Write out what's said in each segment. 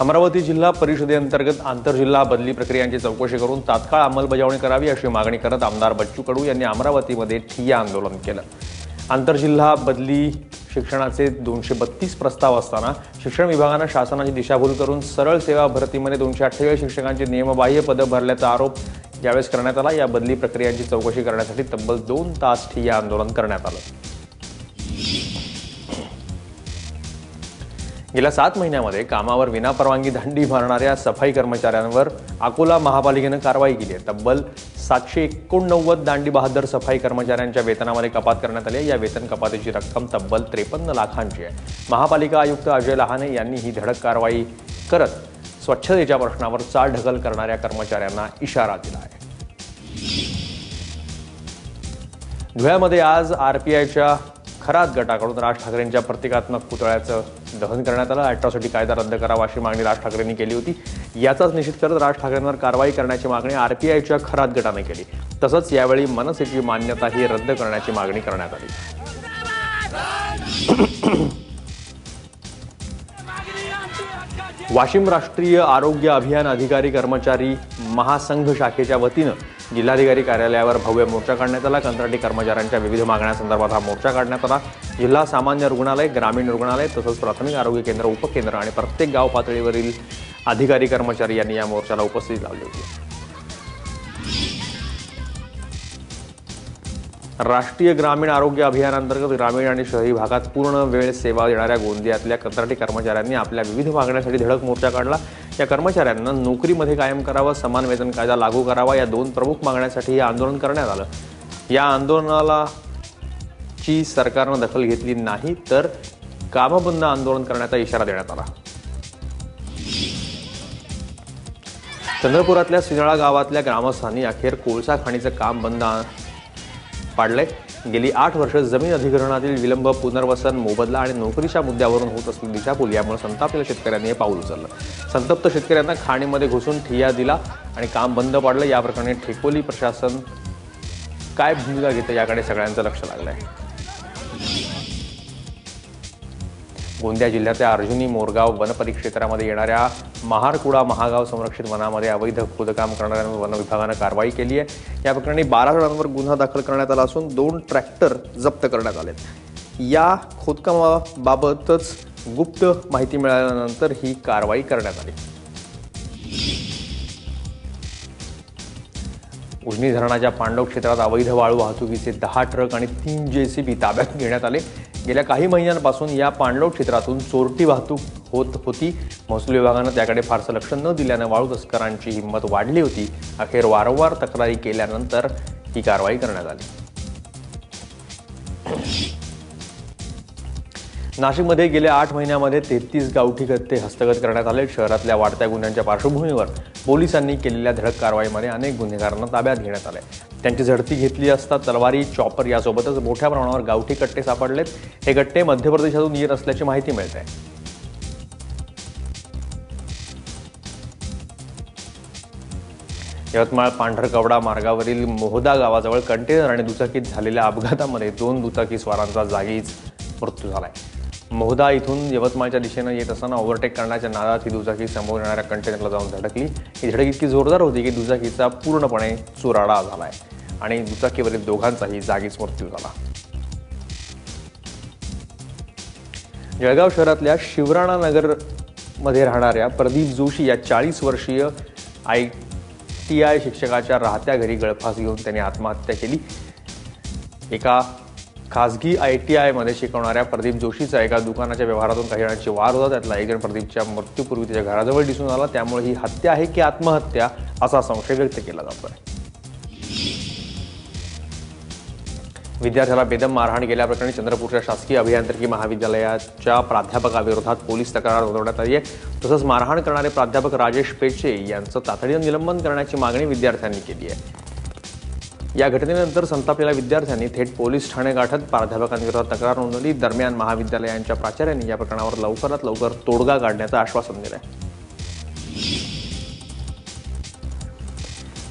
अमरावती जिल्हा परिषदेअंतर्गत आंतरजिल्हा बदली प्रक्रियांची चौकशी करून तात्काळ अंमलबजावणी करावी अशी मागणी करत आमदार बच्चू कडू यांनी अमरावतीमध्ये ठिय्या आंदोलन केलं. आंतरजिल्हा बदली शिक्षणाचे दोनशे बत्तीस प्रस्ताव असताना शिक्षण विभागानं शासनाची दिशाभूल करून सरळ सेवा भरतीमध्ये दोनशे अठ्ठेचाळीस शिक्षकांची नियमबाह्य पदं भरल्याचा आरोप यावेळेस करण्यात आला या बदली प्रक्रियांची चौकशी करण्यासाठी तब्बल दोन तास ठिय्या आंदोलन करण्यात आलं. गेल्या सात महिन्यामध्ये कामावर विनापरवानगी धंडी मारणाऱ्या सफाई कर्मचाऱ्यांवर अकोला महापालिकेनं कारवाई केली आहे. तब्बल सातशे एकोणनव्वद दांडी बहादर सफाई कर्मचाऱ्यांच्या वेतनामध्ये कपात करण्यात आली आहे. या वेतन कपातीची रक्कम तब्बल त्रेपन्न लाखांची आहे. महापालिका आयुक्त अजय लहाने यांनी ही धडक कारवाई करत स्वच्छतेच्या प्रश्नावर चाल ढकल करणाऱ्या कर्मचाऱ्यांना इशारा दिला आहे. धुळ्यामध्ये आज आर पी आयच्या खराच गटाकडून राज ठाकरेंच्या प्रतिकात्मक पुतळ्याचं दहन करण्यात आलं. अॅट्रॉसिटी कायदा रद्द करावा अशी मागणी राज ठाकरेंनी केली होती. याचाच निषेध करत राज ठाकरेंवर कारवाई करण्याची मागणी आरपीआयच्या खरात गटाने केली. तसंच यावेळी मनसेची मान्यताही रद्द करण्याची मागणी करण्यात आली. वाशिम राष्ट्रीय आरोग्य अभियान अधिकारी कर्मचारी महासंघ शाखेच्या वतीनं जिल्हाधिकारी कार्यालयावर भव्य मोर्चा काढण्यात आला. कंत्राटी कर्मचाऱ्यांच्या विविध मागण्यांसंदर्भात हा मोर्चा काढण्यात आला. जिल्हा सामान्य रुग्णालय ग्रामीण रुग्णालय तसंच प्राथमिक आरोग्य केंद्र उपकेंद्र आणि प्रत्येक गाव पातळीवरील अधिकारी कर्मचारी यांनी या मोर्चाला उपस्थिती लावली होती. राष्ट्रीय ग्रामीण आरोग्य अभियानांतर्गत ग्रामीण आणि शहरी भागात पूर्ण वेळ सेवा देणाऱ्या गोंदियातल्या कंत्राटी कर्मचाऱ्यांनी आपल्या विविध मागण्यासाठी धडक मोर्चा काढला. या कर्मचाऱ्यांना नोकरीमध्ये कायम करावं समान वेतन कायदा लागू करावा या दोन प्रमुख मागण्यासाठी हे आंदोलन करण्यात आलं. या आंदोलनाला ची सरकारनं दखल घेतली नाही तर कामबंद आंदोलन करण्याचा इशारा देण्यात आला. चंद्रपुरातल्या सिनाळा गावातल्या ग्रामस्थांनी अखेर कोळसा खाणीचं काम बंद पाडलंय. गेली आठ वर्ष जमीन अधिग्रहणातील विलंब पुनर्वसन मोबदला आणि नोकरीच्या मुद्द्यावरून होत असलेली दिशाभूल यामुळे संतापलेल्या शेतकऱ्यांनी हे पाऊल उचललं. संतप्त शेतकऱ्यांना खाणीमध्ये घुसून ठिय्या दिला आणि काम बंद पाडलं. या प्रकरणी ठेकोली प्रशासन काय भूमिका घेतं याकडे सगळ्यांचं लक्ष लागलं आहे गोंदिया जिल्ह्यातल्या अर्जुनी मोरगाव वनपरिक्षेत्रामध्ये येणाऱ्या महारकुडा महागाव संरक्षित वनामध्ये अवैध खोदकाम करणाऱ्यांवर वन विभागानं कारवाई केली आहे. या प्रकरणी बारा जणांवर गुन्हा दाखल करण्यात आला असून दोन ट्रॅक्टर जप्त करण्यात आलेत. या खोदकामाबाबतच गुप्त माहिती मिळाल्यानंतर ही कारवाई करण्यात आली. उजनी धरणाच्या पांडव क्षेत्रात अवैध वाळू वाहतुकीचे दहा ट्रक आणि तीन जेसीबी ताब्यात घेण्यात आले. गेल्या काही महिन्यांपासून या पाणलोट क्षेत्रातून चोरटी वाहतूक होत होती. महसूल विभागानं त्याकडे फारसं लक्ष न दिल्यानं वाळू तस्करांची हिंमत वाढली होती. अखेर वारंवार तक्रारी केल्यानंतर ही कारवाई करण्यात आली. नाशिकमध्ये गेल्या आठ महिन्यामध्ये तेहतीस गावठी गत्ते हस्तगत करण्यात आले. शहरातल्या वाढत्या गुन्ह्यांच्या पार्श्वभूमीवर पोलिसांनी केलेल्या धडक कारवाईमध्ये अनेक गुन्हेगारांना ताब्यात घेण्यात आले. त्यांची झडती घेतली असता तलवारी चॉपर यासोबतच मोठ्या प्रमाणावर गावठी कट्टे सापडलेत. हे गट्टे मध्य प्रदेशातून येत असल्याची माहिती मिळते. यवतमाळ पांढरकवडा मार्गावरील मोहदा गावाजवळ कंटेनर आणि दुचाकीत झालेल्या अपघातामध्ये दोन दुचाकी स्वारांचा जागीच मृत्यू झाला आहे मोहदा इथून यवतमाळच्या दिशेनं येत असताना ओव्हरटेक करण्याच्या नादात ही दुचाकी समोर येणाऱ्या कंटेनरला जाऊन धडकली ही धडक इतकी जोरदार होती की दुचाकीचा पूर्णपणे चुराडा झाला आहे. आणि दुचाकीवरील दोघांचाही जागीच मृत्यू झाला. जळगाव शहरातल्या शिवराणा नगरमध्ये राहणाऱ्या प्रदीप जोशी या चाळीस वर्षीय आय टी आय शिक्षकाच्या राहत्या घरी गळफास घेऊन त्याने आत्महत्या केली. एका खासगी आय टी आयमध्ये शिकवणाऱ्या प्रदीप जोशीचा एका दुकानाच्या व्यवहारातून काही जणांची वार होता. त्यातला एक जण प्रदीपच्या मृत्यूपूर्वी त्याच्या घराजवळ दिसून आला. त्यामुळे ही हत्या आहे की आत्महत्या असा संशय व्यक्त केला जातोय. विद्यार्थ्याला बेदम मारहाण केल्याप्रकरणी चंद्रपूरच्या शासकीय अभियांत्रिकी महाविद्यालयाच्या प्राध्यापकाविरोधात पोलीस तक्रार नोंदवण्यात आली आहे. तसंच मारहाण करणारे प्राध्यापक राजेश पेचे यांचं तातडीनं निलंबन करण्याची मागणी विद्यार्थ्यांनी केली आहे. या घटनेनंतर संतापलेल्या विद्यार्थ्यांनी थेट पोलीस ठाणे गाठत प्राध्यापकांविरोधात तक्रार नोंदवली. दरम्यान महाविद्यालयांच्या प्राचार्यांनी या प्रकरणावर लवकरात लवकर तोडगा काढण्याचं आश्वासन दिलं आहे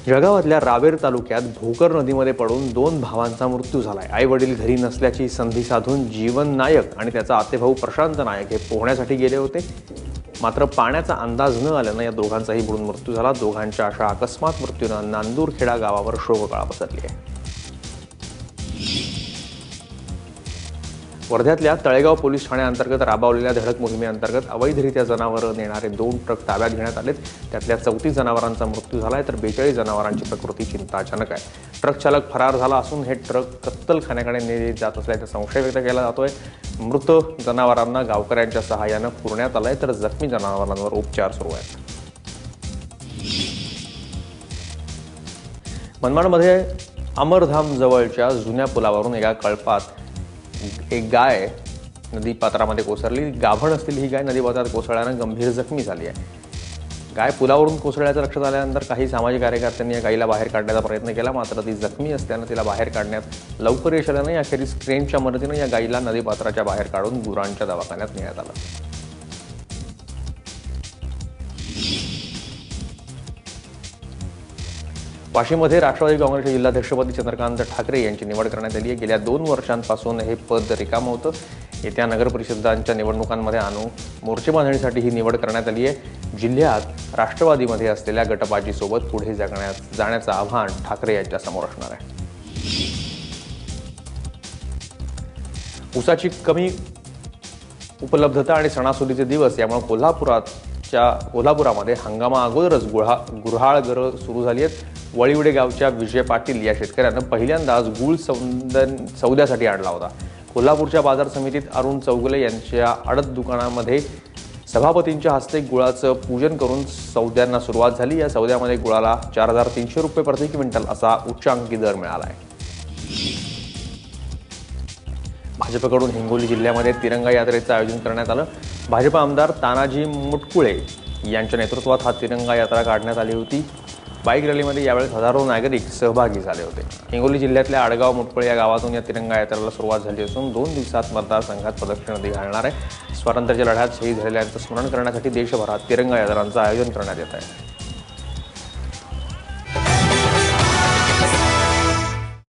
जळगावातल्या रावेर तालुक्यात भोकर नदीमध्ये पडून दोन भावांचा मृत्यू झालाय. आई वडील घरी नसल्याची संधी साधून जीवन नायक आणि त्याचा आतेभाऊ प्रशांत नायक हे पोहण्यासाठी गेले होते. मात्र पाण्याचा अंदाज न आल्यानं या दोघांचाही बुडून मृत्यू झाला. दोघांच्या अशा अकस्मात मृत्यूनं नांदूरखेडा गावावर शोककळा पसरली आहे. वर्ध्यातल्या तळेगाव पोलीस ठाण्याअंतर्गत राबवलेल्या धडक मोहिमेअंतर्गत अवैधरित्या जनावरं नेणारे दोन ट्रक ताब्यात घेण्यात आलेत. त्यातल्या चौतीस जनावरांचा मृत्यू झाला आहे तर बेचाळीस जनावरांची प्रकृती चिंताजनक आहे. ट्रक चालक फरार झाला असून हे ट्रक कत्तलखान्याकडे नेले जात असल्याचा संशय व्यक्त केला जातोय. मृत जनावरांना गावकऱ्यांच्या सहाय्यानं पुरण्यात आलंय तर जखमी जनावरांवर उपचार सुरू आहेत. मनमाडमध्ये अमरधाम जवळच्या जुन्या पुलावरून एका कळपात एक गाय नदीपात्रामध्ये कोसळली. गाभण असलेली ही गाय नदीपात्रात कोसळल्यानं गंभीर जखमी झाली आहे. गाय पुलावरून कोसळल्याचं लक्षात आल्यानंतर काही सामाजिक कार्यकर्त्यांनी या गायीला बाहेर काढण्याचा प्रयत्न केला. मात्र ती जखमी असल्यानं तिला बाहेर काढण्यात लवकर यश आल्यानं अखेरीस ट्रेनच्या मदतीनं या गायीला नदीपात्राच्या बाहेर काढून गुरांच्या दवाखान्यात नेण्यात आलं. वाशिममध्ये राष्ट्रवादी काँग्रेसच्या जिल्हाध्यक्षपदी चंद्रकांत ठाकरे यांची निवड करण्यात आली आहे. गेल्या दोन वर्षांपासून हे पद रिकामं होतं. येत्या नगरपरिषदांच्या निवडणुकांमध्ये आणू मोर्चे बांधणीसाठी ही निवड करण्यात आली आहे. जिल्ह्यात राष्ट्रवादीमध्ये असलेल्या गटबाजीसोबत पुढे जगण्यात जाण्याचं आव्हान ठाकरे यांच्या समोर असणार आहे. ऊसाची कमी उपलब्धता आणि सणासुदीचे दिवस यामुळे कोल्हापुरात च्या कोल्हापुरामध्ये हंगामा अगोदरच गुळहा गुऱ्हाळ घरं सुरू झाली आहेत. वळीवडे गावच्या विजय पाटील या शेतकऱ्यानं पहिल्यांदाच गुळ सौंदन सौद्यासाठी आणला होता. कोल्हापूरच्या बाजार समितीत अरुण चौगुले यांच्या आडत दुकानामध्ये सभापतींच्या हस्ते गुळाचं पूजन करून सौद्यांना सुरुवात झाली. या सौद्यामध्ये गुळाला चार हजार तीनशे रुपये प्रति क्विंटल असा उच्चांकी दर मिळाला आहे भाजपकडून हिंगोली जिल्ह्यामध्ये तिरंगा यात्रेचं आयोजन करण्यात आलं. भाजप आमदार तानाजी मुटकुळे यांच्या नेतृत्वात हा तिरंगा यात्रा काढण्यात आली होती. बाईक रॅलीमध्ये यावेळेस हजारो नागरिक सहभागी झाले होते. हिंगोली जिल्ह्यातल्या आडगाव मुटकुळे या गावातून या तिरंगा यात्रेला सुरुवात झाली असून दोन दिवसात मतदारसंघात प्रदक्षिणा घालणार आहे. स्वातंत्र्याच्या लढ्यात शहीद झालेल्यांचं स्मरण करण्यासाठी देशभरात तिरंगा यात्रांचं आयोजन करण्यात येत आहे.